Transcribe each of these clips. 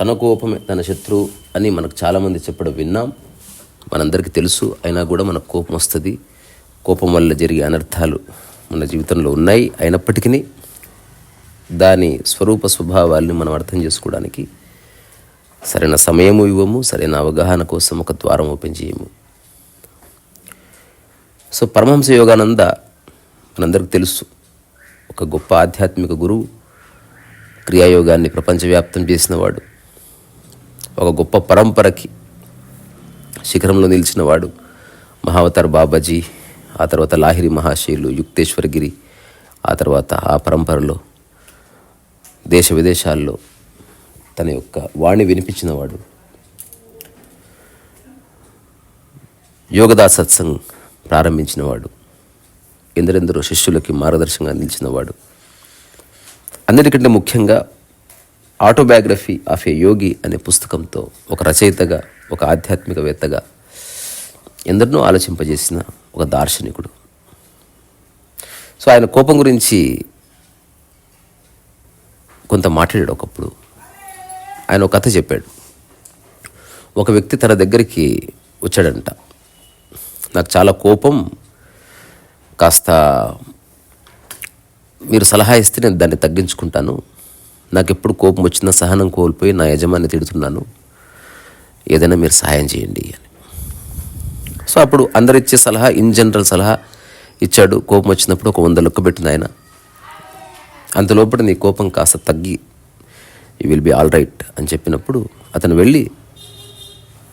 తన కోపమే తన శత్రువు అని మనకు చాలామంది చెప్పడం విన్నాం. మనందరికీ తెలుసు అయినా కూడా మనకు కోపం వస్తుంది. కోపం వల్ల జరిగే అనర్థాలు మన జీవితంలో ఉన్నాయి. అయినప్పటికీ దాని స్వరూప స్వభావాల్ని మనం అర్థం చేసుకోవడానికి సరైన సమయము ఇవ్వము సరైన అవగాహన కోసం ఒక ద్వారం ఓపెన్ చేయము. సో పరమహంస యోగానంద మనందరికీ తెలుసు. ఒక గొప్ప ఆధ్యాత్మిక గురువు క్రియాయోగాన్ని ప్రపంచవ్యాప్తం చేసినవాడు ఒక గొప్ప పరంపరకి శిఖరంలో నిలిచినవాడు మహావతార్ బాబాజీ ఆ తర్వాత లాహిరి మహాశైలు యుక్తేశ్వరగిరి ఆ తర్వాత ఆ పరంపరలో దేశ విదేశాల్లో తన యొక్క వాణి వినిపించినవాడు యోగదా సత్సంగ్ ప్రారంభించినవాడు ఎందరెందరో శిష్యులకి మార్గదర్శకంగా నిలిచినవాడు అన్నిటికంటే ముఖ్యంగా ఆటోబయోగ్రఫీ ఆఫ్ ఏ యోగి అనే పుస్తకంతో ఒక రచయితగా ఒక ఆధ్యాత్మికవేత్తగా ఎందరినో ఆలోచింపజేసిన ఒక దార్శనికుడు. సో ఆయన కోపం గురించి కొంత మాట్లాడాడు ఒకప్పుడు. ఆయన ఒక కథ చెప్పాడు. ఒక వ్యక్తి తన దగ్గరికి వచ్చాడంట. నాకు చాలా కోపం కాస్త మీరు సలహా ఇస్తే నేను దాన్ని తగ్గించుకుంటాను. నాకు ఎప్పుడు కోపం వచ్చినా సహనం కోల్పోయి నా యజమాని తిడుతున్నాను. ఏదైనా మీరు సహాయం చేయండి అని. సో అప్పుడు అందరు ఇచ్చే సలహా ఇన్ జనరల్ సలహా ఇచ్చాడు. కోపం వచ్చినప్పుడు ఒక వంద లెక్క పెట్టింది ఆయన. అంతలోపల నీ కోపం కాస్త తగ్గి you will be all right అని చెప్పినప్పుడు అతను వెళ్ళి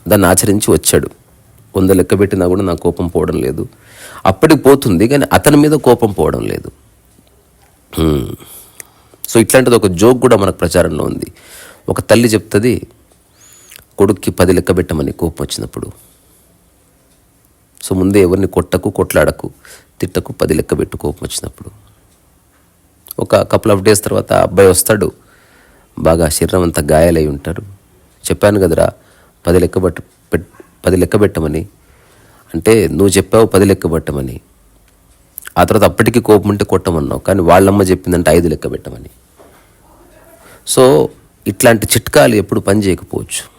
దాన్ని ఆచరించి వచ్చాడు. వంద లెక్క పెట్టినా కూడా నా కోపం పోవడం లేదు. అప్పటికి పోతుంది కానీ అతని మీద కోపం పోవడం లేదు. సో ఇట్లాంటిది ఒక జోక్ కూడా మనకు ప్రచారంలో ఉంది. ఒక తల్లి చెప్తుంది కొడుక్కి పది లెక్క పెట్టమని కోపం వచ్చినప్పుడు. సో ముందే ఎవరిని కొట్టకు కొట్లాడకు తిట్టకు పది లెక్క పెట్టు కోపం వచ్చినప్పుడు. ఒక కపుల్ ఆఫ్ డేస్ తర్వాత అబ్బాయి వస్తాడు బాగా శరీరం అంతా గాయాలై ఉంటారు. చెప్పాను కదరా పది లెక్క పట్టు పెట్ పది లెక్క పెట్టమని. అంటే నువ్వు చెప్పావు పది లెక్క పెట్టమని. ఆ తర్వాత అప్పటికి కోపం ఉంటే కొట్టమన్నావు కానీ వాళ్ళమ్మ చెప్పిందంటే ఐదు లెక్క పెట్టమని. సో ఇట్లాంటి చిట్కాలు ఎప్పుడు పని చేయకపోవచ్చు.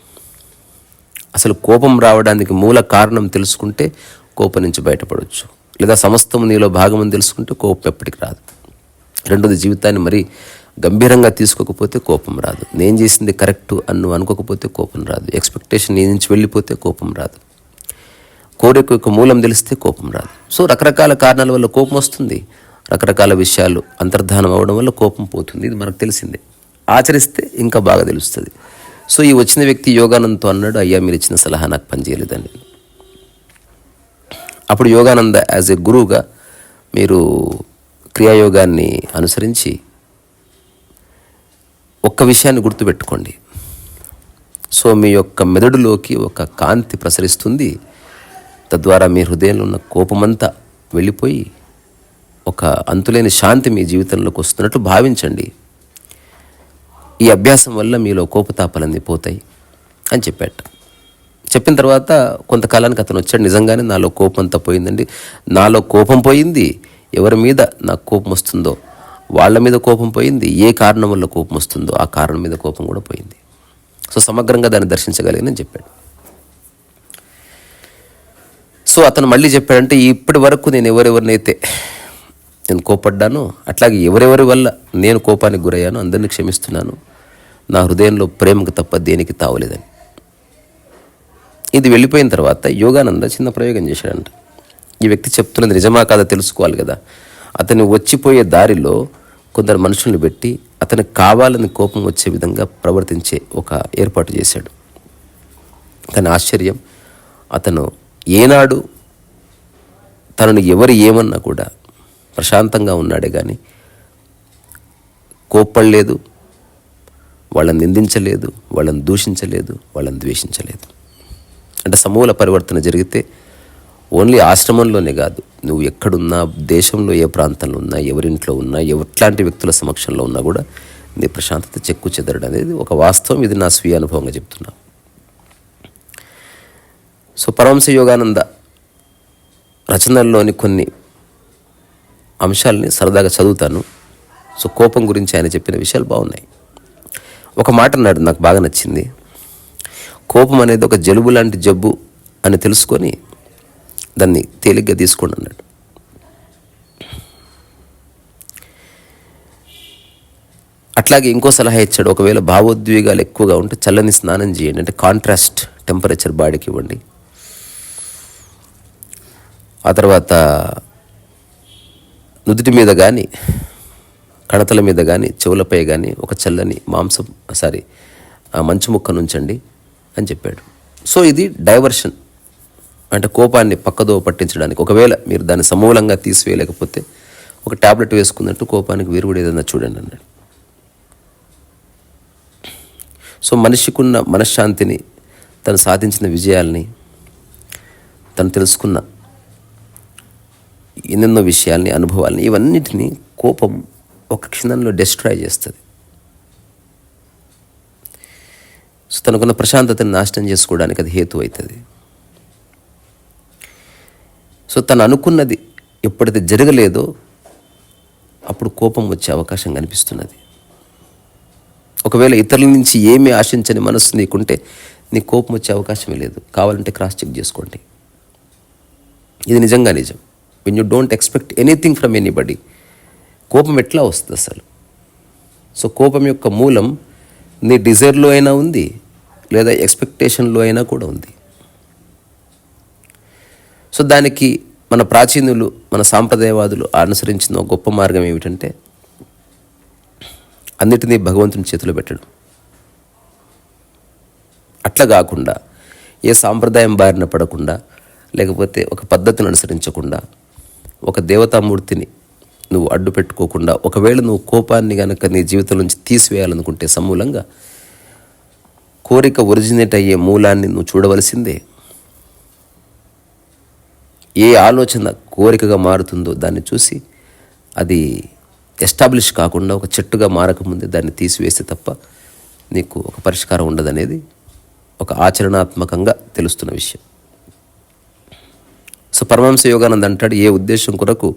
అసలు కోపం రావడానికి మూల కారణం తెలుసుకుంటే కోపం నుంచి బయటపడవచ్చు లేదా సమస్తం నీలో భాగమని తెలుసుకుంటే కోపం ఎప్పటికి రాదు. రెండోది జీవితాన్ని మరీ గంభీరంగా తీసుకోకపోతే కోపం రాదు. నేను చేసింది కరెక్ట్ అని అనుకోకపోతే కోపం రాదు. ఎక్స్పెక్టేషన్ నీ నుంచి వెళ్ళిపోతే కోపం రాదు. కోరిక యొక్క మూలం తెలిస్తే కోపం రాదు. సో రకరకాల కారణాల వల్ల కోపం వస్తుంది. రకరకాల విషయాలు అంతర్ధానం అవ్వడం వల్ల కోపం పోతుంది. ఇది మనకు తెలిసిందే. ఆచరిస్తే ఇంకా బాగా తెలుస్తుంది. సో ఈ వచ్చిన వ్యక్తి యోగానందతో అన్నాడు అయ్యా మీరు ఇచ్చిన సలహా నాకు పనిచేయలేదండి అప్పుడు యోగానంద యాజ్ ఎ గురువుగా మీరు క్రియాయోగాన్ని అనుసరించి ఒక్క విషయాన్ని గుర్తుపెట్టుకోండి. సో మీ యొక్క మెదడులోకి ఒక కాంతి ప్రసరిస్తుంది. తద్వారా మీ హృదయంలో ఉన్న కోపమంతా వెళ్ళిపోయి ఒక అంతులేని శాంతి మీ జీవితంలోకి వస్తున్నట్లు భావించండి. ఈ అభ్యాసం వల్ల మీలో కోపతాపాలన్నీ పోతాయి అని చెప్పాట చెప్పిన తర్వాత కొంతకాలానికి అతను వచ్చాడు. నిజంగానే నాలో కోపం అంతా పోయిందండి. నాలో కోపం పోయింది. ఎవరి మీద నాకు కోపం వస్తుందో వాళ్ళ మీద కోపం పోయింది. ఏ కారణం వల్ల కోపం వస్తుందో ఆ కారణం మీద కోపం కూడా పోయింది. సో సమగ్రంగా దాన్ని దర్శించగలిగిందని చెప్పాడు. సో అతను మళ్ళీ చెప్పాడంటే ఇప్పటి వరకు నేను ఎవరెవరినైతే నేను కోపడ్డానో. అట్లాగే ఎవరెవరి వల్ల నేను కోపానికి గురయ్యానో అందరినీ క్షమిస్తున్నాను. నా హృదయంలో ప్రేమకు తప్ప దేనికి తావలేదని. ఇది వెళ్ళిపోయిన తర్వాత యోగానంద చిన్న ప్రయోగం చేశాడంట. ఈ వ్యక్తి చెప్తున్నది నిజమా కాదా తెలుసుకోవాలి కదా. అతను వచ్చిపోయే దారిలో కొందరు మనుషుల్ని పెట్టి అతనికి కావాలని కోపం వచ్చే విధంగా ప్రవర్తించే ఒక ఏర్పాటు చేశాడు. కానీ ఆశ్చర్యం అతను ఏనాడు తనను ఎవరు ఏమన్నా కూడా ప్రశాంతంగా ఉన్నాడే కానీ కోప్పడలేదు వాళ్ళని నిందించలేదు వాళ్ళని దూషించలేదు వాళ్ళని ద్వేషించలేదు. అంటే సమూల పరివర్తన జరిగితే ఓన్లీ ఆశ్రమంలోనే కాదు నువ్వు ఎక్కడున్నా దేశంలో ఏ ప్రాంతంలో ఉన్నా ఎవరింట్లో ఉన్నా ఎట్లాంటి వ్యక్తుల సమక్షంలో ఉన్నా కూడా నీ ప్రశాంతత చెక్కు చెదరడం అనేది ఒక వాస్తవం. ఇది నా స్వీయ అనుభవంగా చెప్తున్నా. సో పరమశ యోగానంద రచనల్లోని కొన్ని అంశాలని సరదాగా చదువుతాను. సో కోపం గురించి ఆయన చెప్పిన విషయాలు బాగున్నాయి. ఒక మాట అన్నాడు నాకు బాగా నచ్చింది. కోపం అనేది ఒక జలుబు లాంటి జబ్బు అని తెలుసుకొని దాన్ని తేలిగ్గా తీసుకోండి అన్నాడు. అట్లాగే ఇంకో సలహా ఇచ్చాడు ఒకవేళ భావోద్వేగాలు ఎక్కువగా ఉంటే చల్లని స్నానం చేయండి అంటే కాంట్రాస్ట్ టెంపరేచర్ బాడీకి ఇవ్వండి. ఆ తర్వాత నుదుటి మీద కానీ కణతల మీద కానీ చెవులపై కానీ ఒక చల్లని మాంసం సారీ ఆ మంచు ముక్కను ఉంచండి అని చెప్పాడు. సో ఇది డైవర్షన్. అంటే కోపాన్ని పక్కదో పట్టించడానికి. ఒకవేళ మీరు దాన్ని సమూలంగా తీసివేయలేకపోతే ఒక టాబ్లెట్ వేసుకున్నట్టు కోపానికి విరుగుడు ఏదన్నా చూడండి అన్నాడు. సో మనిషికున్న మనశ్శాంతిని తను సాధించిన విజయాల్ని తను తెలుసుకున్న ఎన్నెన్నో విషయాల్ని అనుభవాల్ని ఇవన్నిటినీ కోపం ఒక క్షణంలో డిస్ట్రాయ్ చేస్తుంది. సో తనకున్న ప్రశాంతతను నాశనం చేసుకోవడానికి అది హేతు అవుతుంది సో తను అనుకున్నది ఎప్పుడైతే జరగలేదో అప్పుడు కోపం వచ్చే అవకాశం కనిపిస్తున్నది. ఒకవేళ ఇతరుల నుంచి ఏమీ ఆశించని మనస్సు నీకుంటే నీ కోపం వచ్చే అవకాశమే లేదు. కావాలంటే క్రాస్ చెక్ చేసుకోండి. ఇది నిజంగా నిజం. When you don't expect anything from anybody కోపం ఎట్లా వస్తుంది అసలు? సో కోపం యొక్క మూలం నీ డిజైర్లో అయినా ఉంది లేదా ఎక్స్పెక్టేషన్లో అయినా కూడా ఉంది. సో దానికి మన ప్రాచీనులు మన సాంప్రదాయవాదులు అనుసరించిన గొప్ప మార్గం ఏమిటంటే అన్నిటినీ భగవంతుని చేతిలో పెట్టడం. అట్లా కాకుండా ఏ సాంప్రదాయం బారిన పడకుండా లేకపోతే ఒక పద్ధతిని అనుసరించకుండా ఒక దేవతామూర్తిని నువ్వు అడ్డు పెట్టుకోకుండా ఒకవేళ నువ్వు కోపాన్ని కనుక నీ జీవితం నుంచి తీసివేయాలనుకుంటే సమూలంగా కోరిక ఒరిజినేట్ అయ్యే మూలాన్ని నువ్వు చూడవలసిందే. ఏ ఆలోచన కోరికగా మారుతుందో దాన్ని చూసి అది ఎస్టాబ్లిష్ కాకుండా ఒక చెట్టుగా మారకముందే దాన్ని తీసివేస్తే తప్ప నీకు ఒక పరిష్కారం ఉండదనేది ఒక ఆచరణాత్మకంగా తెలుస్తున్న విషయం. సో పరమహంస యోగానంద్ అంటాడు ఏ ఉద్దేశం కొరకు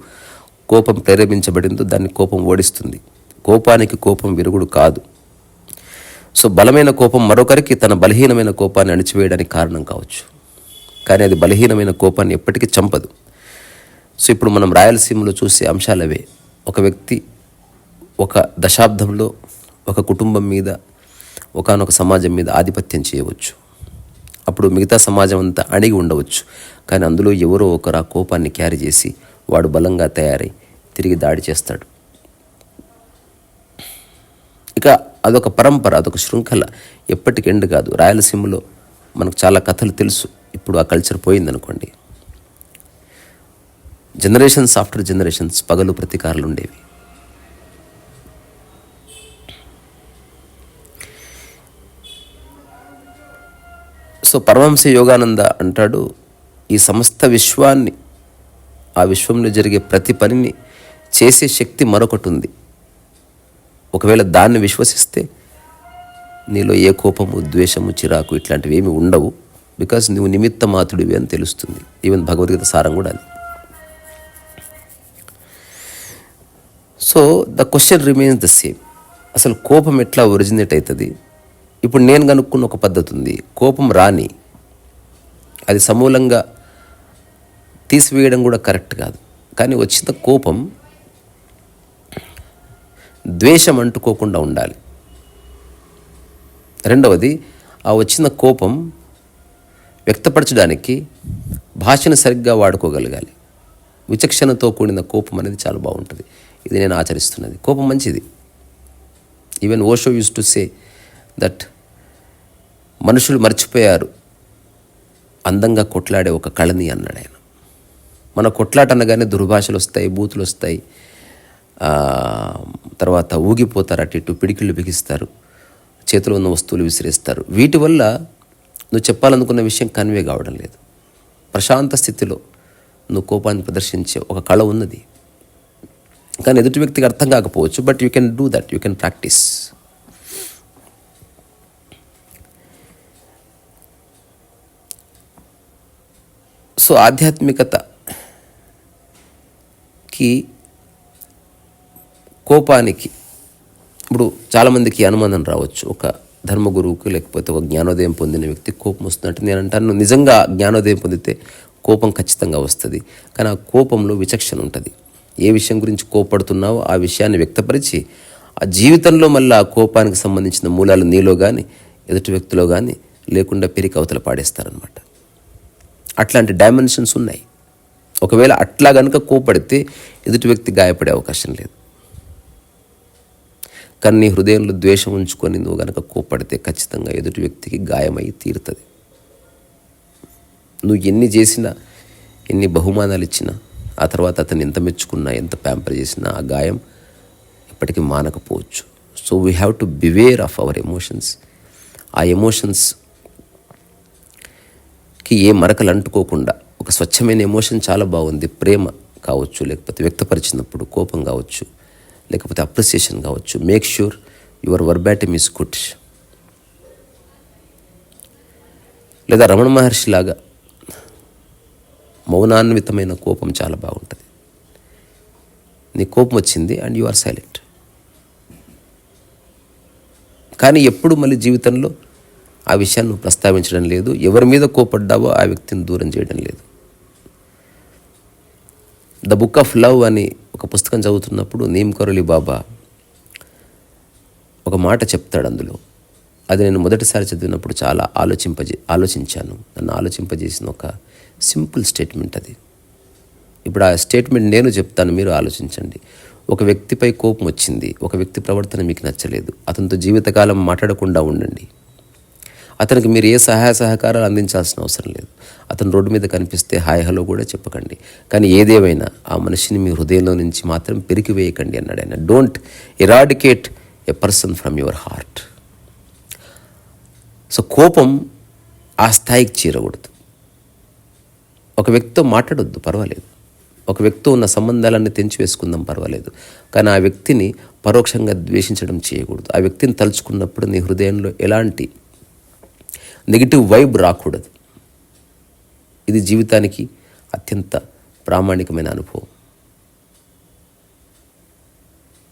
కోపం ప్రేరేపించబడిందో దాన్ని కోపం ఓడిస్తుంది. కోపానికి కోపం విరుగుడు కాదు. సో బలమైన కోపం మరొకరికి తన బలహీనమైన కోపాన్ని అణిచివేయడానికి కారణం కావచ్చు. కానీ అది బలహీనమైన కోపాన్ని ఎప్పటికీ చంపదు. సో ఇప్పుడు మనం రాయలసీమలో చూసే అంశాలు అవే. ఒక వ్యక్తి ఒక దశాబ్దంలో ఒక కుటుంబం మీద ఒకానొక సమాజం మీద ఆధిపత్యం చేయవచ్చు. అప్పుడు మిగతా సమాజం అంతా అణిగి ఉండవచ్చు. కానీ అందులో ఎవరో ఒకరు ఆ కోపాన్ని క్యారీ చేసి వాడు బలంగా తయారై తిరిగి దాడి చేస్తాడు. ఇక అదొక పరంపర అదొక శృంఖల. ఎప్పటికి ఎండ్ కాదు. రాయలసీమలో మనకు చాలా కథలు తెలుసు. ఇప్పుడు ఆ కల్చర్ పోయిందనుకోండి. జనరేషన్స్ ఆఫ్టర్ జనరేషన్స్ పగలు ప్రతీకారాలు ఉండేవి. సో పరమహంస యోగానంద అంటాడు ఈ సమస్త విశ్వాన్ని ఆ విశ్వంలో జరిగే ప్రతి పనిని చేసే శక్తి మరొకటి ఉంది. ఒకవేళ దాన్ని విశ్వసిస్తే నీలో ఏ కోపము ద్వేషము చిరాకు ఇట్లాంటివి ఏమి ఉండవు బికాస్ నువ్వు నిమిత్త మాతుడివి అని తెలుస్తుంది. ఈవెన్ భగవద్గీత సారం కూడా అది. So the question remains the same. అసలు కోపం ఎట్లా ఒరిజినేట్ అవుతుంది ఇప్పుడు నేను కనుక్కున్న ఒక పద్ధతి ఉంది కోపం రాని అది సమూలంగా తీసివేయడం కూడా కరెక్ట్ కాదు. కానీ వచ్చిన కోపం ద్వేషం అంటుకోకుండా ఉండాలి. రెండవది ఆ వచ్చిన కోపం వ్యక్తపరచడానికి భాషను సరిగ్గా వాడుకోగలగాలి. విచక్షణతో కూడిన కోపం అనేది చాలా బాగుంటుంది. ఇది నేను ఆచరిస్తున్నది. కోపం మంచిది. Even Osho used to say that మనుషులు మర్చిపోయారు. అందంగా కొట్లాడే ఒక కళని అన్నాడు ఆయన. మన కొట్లాట అనగానే దుర్భాషలు వస్తాయి బూతులు వస్తాయి తర్వాత ఊగిపోతారు అటు ఇటు పిడికిళ్ళు బిగిస్తారు చేతిలో ఉన్న వస్తువులు విసిరేస్తారు. వీటి వల్ల నువ్వు చెప్పాలనుకున్న విషయం కన్వే కావడం లేదు. ప్రశాంత స్థితిలో నువ్వు కోపాన్ని ప్రదర్శించే ఒక కళ ఉన్నది. కానీ ఎదుటి వ్యక్తికి అర్థం కాకపోవచ్చు but you can do that you can practice. So ఆధ్యాత్మికతకి కోపానికి ఇప్పుడు చాలామందికి అనుమానం రావచ్చు. ఒక ధర్మగురువుకి లేకపోతే ఒక జ్ఞానోదయం పొందిన వ్యక్తి కోపం వస్తున్నట్టు నేను అంటాను. నిజంగా జ్ఞానోదయం పొందితే కోపం ఖచ్చితంగా వస్తుంది. కానీ ఆ కోపంలో విచక్షణ ఉంటుంది. ఏ విషయం గురించి కోపడుతున్నావో ఆ విషయాన్ని వ్యక్తపరిచి ఆ జీవితంలో మళ్ళీ ఆ కోపానికి సంబంధించిన మూలాలు నీలో కానీ ఎదుటి వ్యక్తిలో కానీ లేకుండా పెరిగి అవతల పాడేస్తారనమాట అట్లాంటి డైమెన్షన్స్ ఉన్నాయి. ఒకవేళ అట్లా కనుక కోపడితే ఎదుటి వ్యక్తి గాయపడే అవకాశం లేదు. కానీ నీ హృదయంలో ద్వేషం ఉంచుకొని నువ్వు గనక కోపడితే ఖచ్చితంగా ఎదుటి వ్యక్తికి గాయమై తీరుతుంది. నువ్వు ఎన్ని చేసినా ఎన్ని బహుమానాలు ఇచ్చినా ఆ తర్వాత అతను ఎంత మెచ్చుకున్నా ఎంత ప్యాంపర్ చేసినా ఆ గాయం ఎప్పటికీ మానకపోవచ్చు. So we have to beware of our emotions ఆ ఎమోషన్స్ ఎమోషన్స్కి ఏ మరకలు అంటుకోకుండా ఒక స్వచ్ఛమైన ఎమోషన్ చాలా బాగుంది. ప్రేమ కావచ్చు లేకపోతే వ్యక్తపరిచినప్పుడు కోపం కావచ్చు లేకపోతే అప్రిసియేషన్ కావచ్చు. Make sure your verbatim is good లేదా రమణ మహర్షి లాగా మౌనాన్వితమైన కోపం చాలా బాగుంటుంది. నీ కోపం వచ్చింది అండ్ యు ఆర్ సైలెంట్ కానీ ఎప్పుడు మళ్ళీ జీవితంలో ఆ విషయాన్ని నువ్వు ప్రస్తావించడం లేదు. ఎవరి మీద కోపడ్డావో ఆ వ్యక్తిని దూరం చేయడం లేదు. ద బుక్ ఆఫ్ లవ్ అని ఒక పుస్తకం చదువుతున్నప్పుడు నీమ్కరలి బాబా ఒక మాట చెప్తాడు అందులో. అది నేను మొదటిసారి చదివినప్పుడు చాలా ఆలోచింపజే ఆలోచించాను. నన్ను ఆలోచింపజేసిన ఒక సింపుల్ స్టేట్మెంట్ అది. ఇప్పుడు ఆ స్టేట్మెంట్ నేను చెప్తాను మీరు ఆలోచించండి. ఒక వ్యక్తిపై కోపం వచ్చింది. ఒక వ్యక్తి ప్రవర్తన మీకు నచ్చలేదు. అతనితో జీవితకాలం మాట్లాడకుండా ఉండండి. అతనికి మీరు ఏ సహాయ సహకారాలు అందించాల్సిన అవసరం లేదు. అతను రోడ్డు మీద కనిపిస్తే హాయ్ హలో కూడా చెప్పకండి. కానీ ఏదేమైనా ఆ మనిషిని మీ హృదయంలో నుంచి మాత్రం పెరికివేయకండి అన్నాడు ఆయన. Don't eradicate a person from your heart so కోపం ఆ స్థాయికి చేరకూడదు. ఒక వ్యక్తితో మాట్లాడొద్దు పర్వాలేదు. ఒక వ్యక్తితో ఉన్న సంబంధాలన్నీ తెంచివేసుకుందాం పర్వాలేదు. కానీ ఆ వ్యక్తిని పరోక్షంగా ద్వేషించడం చేయకూడదు. ఆ వ్యక్తిని తలుచుకున్నప్పుడు నీ హృదయంలో ఎలాంటి నెగిటివ్ వైబ్ రాకూడదు. ఇది జీవితానికి అత్యంత ప్రామాణికమైన అనుభవం.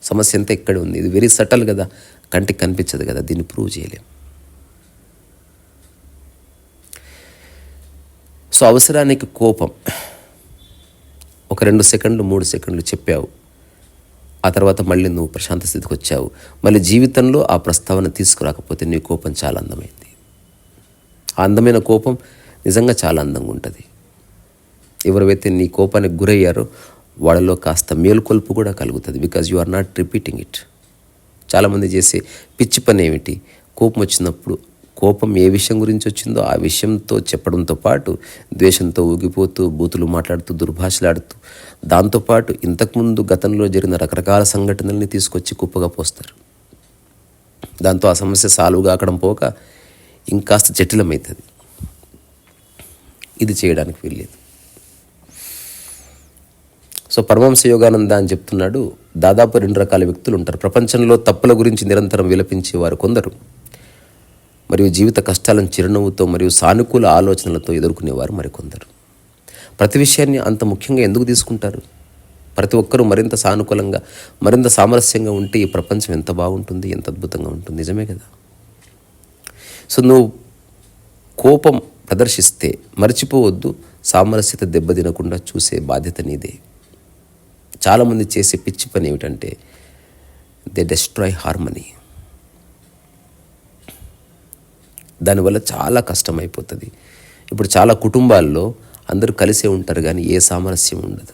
సమస్య అంతా ఎక్కడ ఉంది. ఇది వెరీ సటల్ కదా. కంటికి కనిపించదు కదా. దీన్ని ప్రూవ్ చేయలేం. సో అవసరానికి కోపం. ఒక రెండు సెకండ్లు మూడు సెకండ్లు చెప్పావు. ఆ తర్వాత మళ్ళీ నువ్వు ప్రశాంత స్థితికి వచ్చావు. మళ్ళీ జీవితంలో ఆ ప్రస్తావన తీసుకురాకపోతే నీ కోపం చాలా అందమైంది. అందమైన కోపం నిజంగా చాలా అందంగా ఉంటుంది. ఎవరైతే నీ కోపానికి గురయ్యారో వాళ్ళలో కాస్త మేలుకొల్పు కూడా కలుగుతుంది because you are not repeating it చాలామంది చేసే పిచ్చి పని ఏమిటి? కోపం వచ్చినప్పుడు కోపం ఏ విషయం గురించి వచ్చిందో ఆ విషయంతో చెప్పడంతో పాటు ద్వేషంతో ఊగిపోతూ బూతులు మాట్లాడుతూ దుర్భాషలాడుతూ దాంతోపాటు ఇంతకుముందు గతంలో జరిగిన రకరకాల సంఘటనల్ని తీసుకొచ్చి కుప్పగా పోస్తారు. దాంతో ఆ సమస్య సాల్వ్ కాకడం పోక ఇంకాస్త జటిలమవుతుంది ఇది చేయడానికి వీల్లేదు. సో పరమహంస యోగానంద అని చెప్తున్నాడు దాదాపు రెండు రకాల వ్యక్తులు ఉంటారు. ప్రపంచంలో తప్పుల గురించి నిరంతరం విలపించేవారు కొందరు. మరియు జీవిత కష్టాలను చిరునవ్వుతో మరియు సానుకూల ఆలోచనలతో ఎదుర్కొనేవారు మరికొందరు. ప్రతి విషయాన్ని అంత ముఖ్యంగా ఎందుకు తీసుకుంటారు? ప్రతి ఒక్కరూ మరింత సానుకూలంగా మరింత సామరస్యంగా ఉంటే ఈ ప్రపంచం ఎంత బాగుంటుంది ఎంత అద్భుతంగా ఉంటుంది నిజమే కదా? సో నువ్వు కోపం ప్రదర్శిస్తే మర్చిపోవద్దు సామరస్యత దెబ్బతినకుండా చూసే బాధ్యత నీదే. చాలామంది చేసే పిచ్చి పని ఏమిటంటే దే డెస్ట్రాయ్ హార్మనీ దానివల్ల చాలా కష్టమైపోతుంది. ఇప్పుడు చాలా కుటుంబాల్లో అందరూ కలిసే ఉంటారు కానీ ఏ సామరస్యం ఉండదు.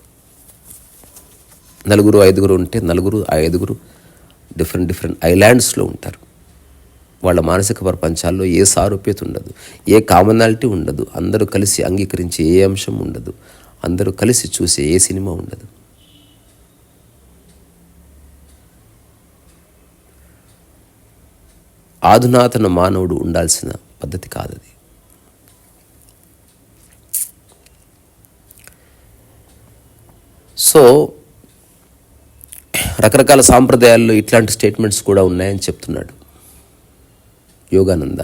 నలుగురు ఐదుగురు ఉంటే నలుగురు ఐదుగురు డిఫరెంట్ డిఫరెంట్ ఐలాండ్స్లో ఉంటారు. వాళ్ళ మానసిక ప్రపంచాల్లో ఏ సారూప్యత ఉండదు ఏ కామనాలిటీ ఉండదు అందరూ కలిసి అంగీకరించే ఏ అంశం ఉండదు అందరూ కలిసి చూసే ఏ సినిమా ఉండదు. ఆధునాతన మానవుడు ఉండాల్సిన పద్ధతి కాదది. సో రకరకాల సాంప్రదాయాల్లో ఇట్లాంటి స్టేట్మెంట్స్ కూడా ఉన్నాయని చెప్తున్నాడు. యోగానంద?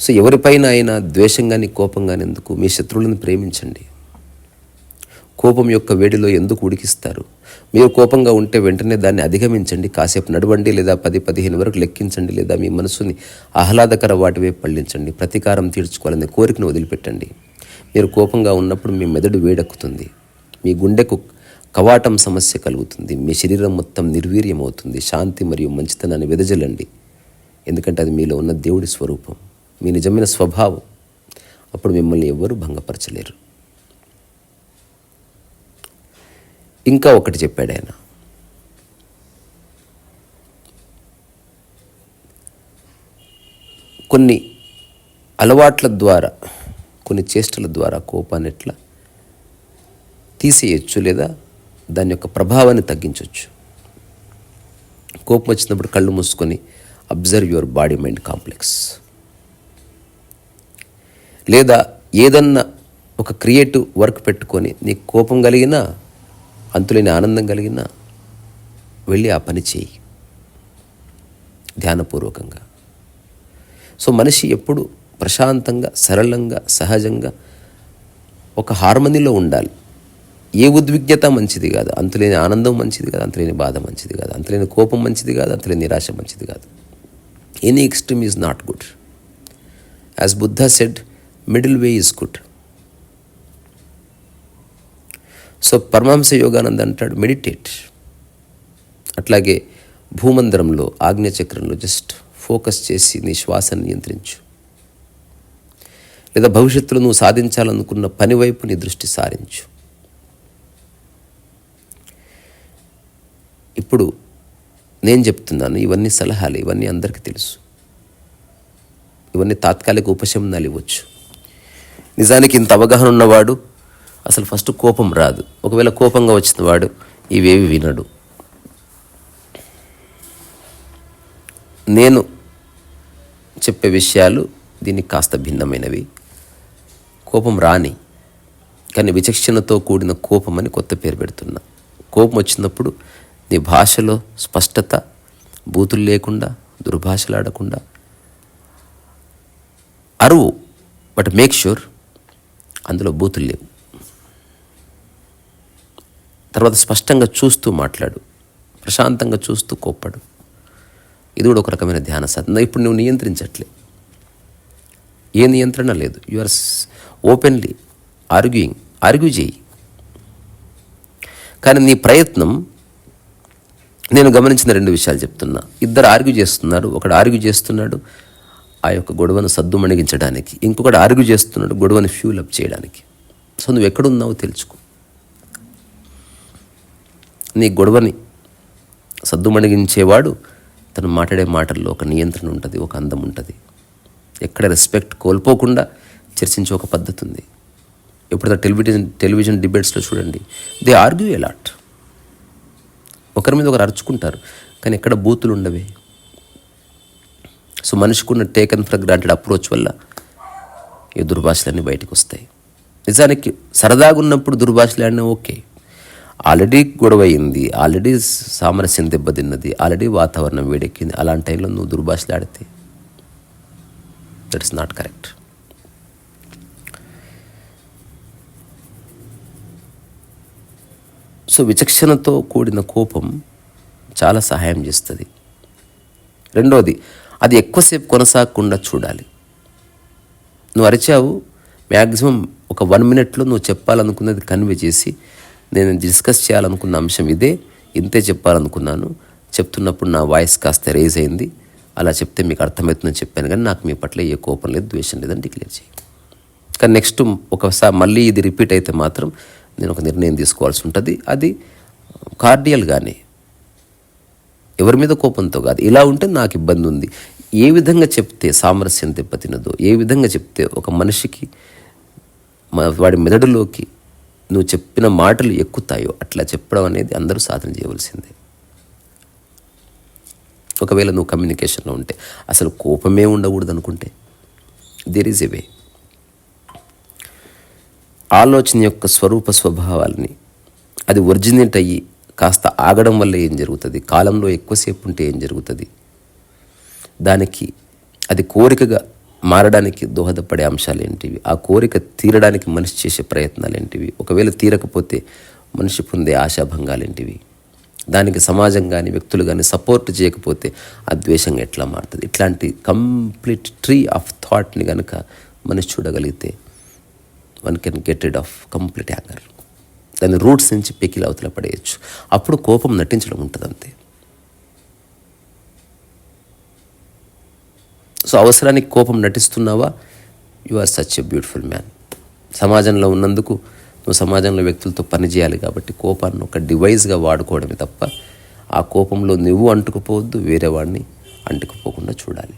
సో ఎవరిపైన అయినా ద్వేషం కానీ కోపం కానీ ఎందుకు? మీ శత్రువులను ప్రేమించండి. కోపం యొక్క వేడిలో ఎందుకు ఉడికిస్తారు? మీరు కోపంగా ఉంటే వెంటనే దాన్ని అధిగమించండి. కాసేపు నడవండి లేదా పది పదిహేను వరకు లెక్కించండి లేదా మీ మనసుని ఆహ్లాదకర వాటివే పళ్ళించండి. ప్రతీకారం తీర్చుకోవాలనే కోరికను వదిలిపెట్టండి. మీరు కోపంగా ఉన్నప్పుడు మీ మెదడు వేడెక్కుతుంది. మీ గుండెకు కవాటం సమస్య కలుగుతుంది. మీ శరీరం మొత్తం నిర్వీర్యం అవుతుంది శాంతి మరియు మంచితనాన్ని వెదజల్లండి. ఎందుకంటే అది మీలో ఉన్న దేవుడి స్వరూపం మీ నిజమైన స్వభావం. అప్పుడు మిమ్మల్ని ఎవ్వరూ భంగపరచలేరు. ఇంకా ఒకటి చెప్పాడు ఆయన. కొన్ని అలవాట్ల ద్వారా కొన్ని చేష్టల ద్వారా కోపాన్ని ఎట్లా తీసేయచ్చు లేదా దాని యొక్క ప్రభావాన్ని తగ్గించవచ్చు కోపం వచ్చినప్పుడు కళ్ళు మూసుకొని observe your body mind complex లేదా ఏదన్నా ఒక క్రియేటివ్ వర్క్ పెట్టుకొని నీకు కోపం కలిగినా అంతులేని ఆనందం కలిగినా వెళ్ళి ఆ పని చేయి. ధ్యానపూర్వకంగా. సో మనిషి ఎప్పుడు ప్రశాంతంగా సరళంగా సహజంగా ఒక హార్మనీలో ఉండాలి. ఏ ఉద్విగ్నత మంచిది కాదు అంతులేని ఆనందం మంచిది కాదు అంతులేని బాధ మంచిది కాదు అంతులేని కోపం మంచిది కాదు అంతులేని నిరాశ మంచిది కాదు. Any extreme is not good as Buddha said middle way is good so Paramahansa Yogananda అంటాడు మెడిటేట్ అట్లాగే భూమందరంలో ఆజ్ఞచక్రంలో జస్ట్ ఫోకస్ చేసి నీ శ్వాసను నియంత్రించు. లేదా భవిష్యత్తులో నువ్వు సాధించాలనుకున్న పని వైపు నీ దృష్టి సారించు. ఇప్పుడు నేను చెప్తున్నాను ఇవన్నీ సలహాలు ఇవన్నీ అందరికీ తెలుసు. ఇవన్నీ తాత్కాలిక ఉపశమనాలు ఇవ్వచ్చు. నిజానికి ఇంత అవగాహన ఉన్నవాడు అసలు ఫస్ట్ కోపం రాదు. ఒకవేళ కోపంగా వచ్చిన వాడు ఇవేవి వినడు. నేను చెప్పే విషయాలు దీనికి కాస్త భిన్నమైనవి. కోపం రాని కానీ విచక్షణతో కూడిన కోపం అని కొత్త పేరు పెడుతున్నా. కోపం వచ్చినప్పుడు నీ భాషలో స్పష్టత బూతులు లేకుండా దుర్భాషలాడకుండా. అరువు బట్ మేక్ షూర్ అందులో బూతులు లేవు. తర్వాత స్పష్టంగా చూస్తూ మాట్లాడు ప్రశాంతంగా చూస్తూ కోప్పడు. ఇది కూడా ఒక రకమైన ధ్యాన సాధన. ఇప్పుడు నువ్వు నియంత్రించట్లే. ఏ నియంత్రణ లేదు. You are openly arguing argue చేయి. కానీ నీ ప్రయత్నం నేను గమనించిన రెండు విషయాలు చెప్తున్నా. ఇద్దరు ఆర్గ్యూ చేస్తున్నారు ఒకడు ఆర్గ్యూ చేస్తున్నాడు ఆ యొక్క గొడవను సద్దుమణిగించడానికి ఇంకొకటి ఆర్గ్యూ చేస్తున్నాడు గొడవని ఫ్యూల్ అప్ చేయడానికి. సో నువ్వు ఎక్కడున్నావో తెలుసుకో. నీ గొడవని సద్దుమణిగించేవాడు తను మాట్లాడే మాటల్లో ఒక నియంత్రణ ఉంటుంది ఒక అందం ఉంటుంది. ఎక్కడ రెస్పెక్ట్ కోల్పోకుండా చర్చించే ఒక పద్ధతి ఉంది. ఎప్పుడైనా టెలివిజన్ టెలివిజన్ డిబేట్స్లో చూడండి దే ఆర్గ్యూ ఎలాట్ ఒకరి మీద ఒకరు అరుచుకుంటారు కానీ ఎక్కడ బూతులు ఉండవే. సో మనిషికున్న టేకన్ ఫర్ గ్రాంటెడ్ అప్రోచ్ వల్ల ఈ దుర్భాషలన్నీ బయటకు వస్తాయి. నిజానికి సరదాగా ఉన్నప్పుడు దుర్భాషలు ఆడినా ఓకే. ఆల్రెడీ గొడవ అయింది ఆల్రెడీ సామరస్యం దెబ్బతిన్నది ఆల్రెడీ వాతావరణం వేడెక్కింది అలాంటి టైంలో నువ్వు దుర్భాషలు ఆడితే that is not correct. So విచక్షణతో కూడిన కోపం చాలా సహాయం చేస్తుంది. రెండోది అది ఎక్కువసేపు కొనసాగకుండా చూడాలి. నువ్వు అరిచావు మ్యాక్సిమం ఒక వన్ మినిట్లో నువ్వు చెప్పాలనుకున్నది కన్వే చేసి నేను డిస్కస్ చేయాలనుకున్న అంశం ఇదే ఇంతే చెప్పాలనుకున్నాను. చెప్తున్నప్పుడు నా వాయిస్ కాస్త రేజ్ అయింది. అలా చెప్తే మీకు అర్థమవుతుందని చెప్పాను కానీ నాకు మీ పట్ల ఏ కోపం లేదు ద్వేషం లేదని డిక్లేర్ చేయి. కానీ నెక్స్ట్ ఒకసారి మళ్ళీ ఇది రిపీట్ అయితే మాత్రం నేను ఒక నిర్ణయం తీసుకోవాల్సి ఉంటుంది అది కార్డియల్గానే ఎవరి మీద కోపంతో కాదు. ఇలా ఉంటే నాకు ఇబ్బంది ఉంది ఏ విధంగా చెప్తే సామరస్యం దెబ్బతినదో ఏ విధంగా చెప్తే ఒక మనిషికి వాడి మెదడులోకి నువ్వు చెప్పిన మాటలు ఎక్కుతాయో అట్లా చెప్పడం అనేది అందరూ సాధన చేయవలసిందే. ఒకవేళ నువ్వు కమ్యూనికేషన్లో ఉంటే అసలు కోపమే ఉండకూడదు అనుకుంటే దేర్ ఈజ్ ఎ వే ఆలోచన యొక్క స్వరూప స్వభావాలని అది ఒరిజినేట్ అయ్యి కాస్త ఆగడం వల్ల ఏం జరుగుతుంది? కాలంలో ఎక్కువసేపు ఉంటే ఏం జరుగుతుంది? దానికి అది కోరికగా మారడానికి దోహదపడే అంశాలు ఏంటివి ఆ కోరిక తీరడానికి మనిషి చేసే ప్రయత్నాలు ఏంటివి ఒకవేళ తీరకపోతే మనిషి పొందే ఆశాభంగాలు ఏంటివి దానికి సమాజం కానీ వ్యక్తులు కానీ సపోర్ట్ చేయకపోతే ఆ ద్వేషంగా ఎట్లా మారుతుంది? ఇట్లాంటి కంప్లీట్ ట్రీ ఆఫ్ థాట్ని కనుక మనిషి చూడగలిగితే one can get rid of complete anger దాని రూట్స్ నుంచి పెకిలి అవతల పడేయచ్చు. అప్పుడు కోపం నటించడం ఉంటుంది అంతే సో అవసరానికి కోపం నటిస్తున్నావా? You are such a beautiful man సమాజంలో ఉన్నందుకు నువ్వు సమాజంలో వ్యక్తులతో పనిచేయాలి కాబట్టి కోపాన్ని ఒక డివైస్గా వాడుకోవడమే తప్ప ఆ కోపంలో నువ్వు అంటుకుపోవద్దు వేరే వాడిని అంటుకుపోకుండా చూడాలి.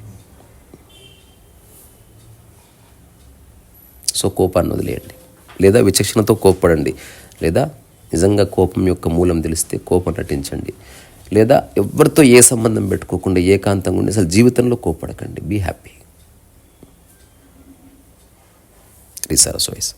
సో కోపాన్ని వదిలేయండి. లేదా విచక్షణతో కోప్పడండి. లేదా నిజంగా కోపం యొక్క మూలం తెలిస్తే కోపం నటించండి. లేదా ఎవరితో ఏ సంబంధం పెట్టుకోకుండా ఏకాంతంగా ఉండి అసలు జీవితంలో కోపడకండి బీ హ్యాపీ రీసారస్ వాయిస్